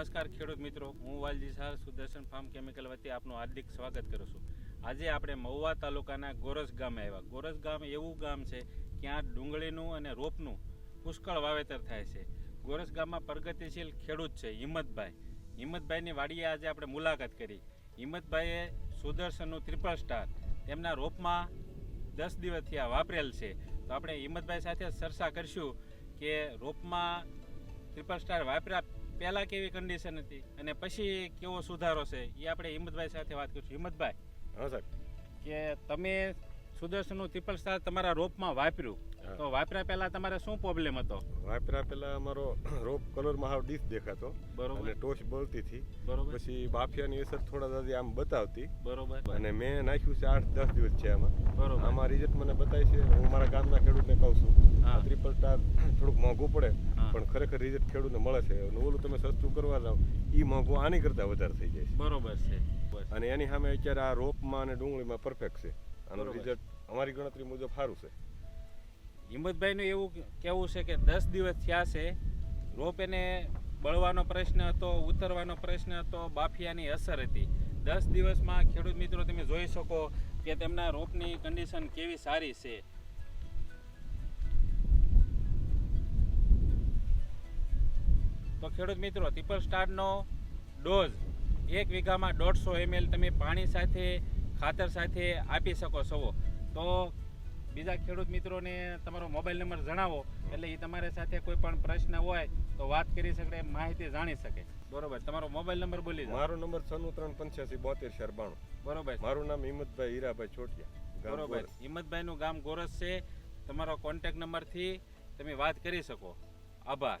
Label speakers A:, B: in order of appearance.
A: નમસ્કાર ખેડૂત મિત્રો, હું વાલજી શાહ સુદર્શન ફાર્મ કેમિકલ વતી આપનું હાર્દિક સ્વાગત કરું છું. આજે આપણે મહુવા તાલુકાના ગોરસ ગામે આવ્યા. ગોરસ ગામ એવું ગામ છે, ક્યાં ડુંગળીનું અને રોપનું પુષ્કળ વાવેતર થાય છે. ગોરસ ગામમાં પ્રગતિશીલ ખેડૂત છે હિંમતભાઈ. હિંમતભાઈની વાડીએ આજે આપણે મુલાકાત કરી. હિંમતભાઈએ સુદર્શનનું ત્રિપલ સ્ટાર તેમના રોપમાં દસ દિવસથી આ વાપરેલ છે. તો આપણે હિંમતભાઈ સાથે ચર્ચા કરીશું કે રોપમાં ત્રિપલ સ્ટાર વાપર્યા પહેલાં કેવી કન્ડિશન હતી અને પછી કેવો સુધારો છે? એ આપણે હિંમતભાઈ સાથે વાત કરીશું. હિંમતભાઈ
B: હા સાહેબ.
A: કે તમે સુદર્શનનું ટ્રિપલ સ્ટાર તમારા રોપમાં વાપર્યું. તો વાપર્યા પહેલાં તમારે શું પ્રોબ્લેમ હતો?
B: વાપર્યા પહેલા અમારો રોપ કલરમાં હાવ ડીશ દેખાતો.
A: બરોબર.
B: અને ટોચ બળતી હતી.
A: બરોબર.
B: પછી બાફિયાની અસર થોડા દાદી આમ બતાવતી.
A: બરોબર.
B: અને મેં નાખ્યું છે આઠ દસ દિવસ છે આમાં.
A: બરોબર.
B: આમાં રિઝલ્ટ મને બતાય છે. હું મારા ગામના ખેડૂતને કહું છું. ટ્રિપલ સ્ટાર થોડુંક મોંઘું પડે. પણ ખરેખર રિઝલ્ટ ખેડૂતને મળે છે. અને ઓલું તમે સસ્તું કરવા જાઓ એ મોંઘું આની કરતાં વધારે થઈ જાય છે.
A: બરોબર છે.
B: અને એની સામે અત્યારે આ રોપમાં અને ડુંગળીમાં પરફેક્ટ છે. આનું. રિઝલ્ટ અમારી ગણતરી મુજબ સારું છે.
A: હિંમતભાઈનું એવું કહેવું છે કે દસ દિવસ થયા છે. રોપ એને બળવાનો પ્રશ્ન હતો ઉતરવાનો પ્રશ્ન હતો બાફિયાની અસર હતી. દસ દિવસમાં ખેડૂત મિત્રો તમે જોઈ શકો કે તેમના રોપની કન્ડિશન કેવી સારી છે. તો ખેડૂત મિત્રો ત્રિપલ સ્ટારનો ડોઝ એક વીઘામાં દોઢસો એમએલ તમે પાણી સાથે ખાતર સાથે આપી શકો છો. તો બીજા ખેડૂત મિત્રોને તમારો મોબાઈલ નંબર જણાવો એટલે એ તમારી સાથે કોઈ પણ પ્રશ્ન હોય તો વાત કરી શકે માહિતી જાણી શકે. બરોબર તમારો મોબાઈલ નંબર બોલી દો
B: મારો નંબર છન્નું ત્રણ પંચ્યાસી બોતેર ચાર બાણું.
A: બરોબર.
B: મારું નામ હિંમતભાઈ હીરાભાઈ છોટિયા
A: બરોબર. હિંમતભાઈનું ગામ ગોરસ છે. તમારો કોન્ટેક્ટ નંબરથી તમે વાત કરી શકો. આભાર.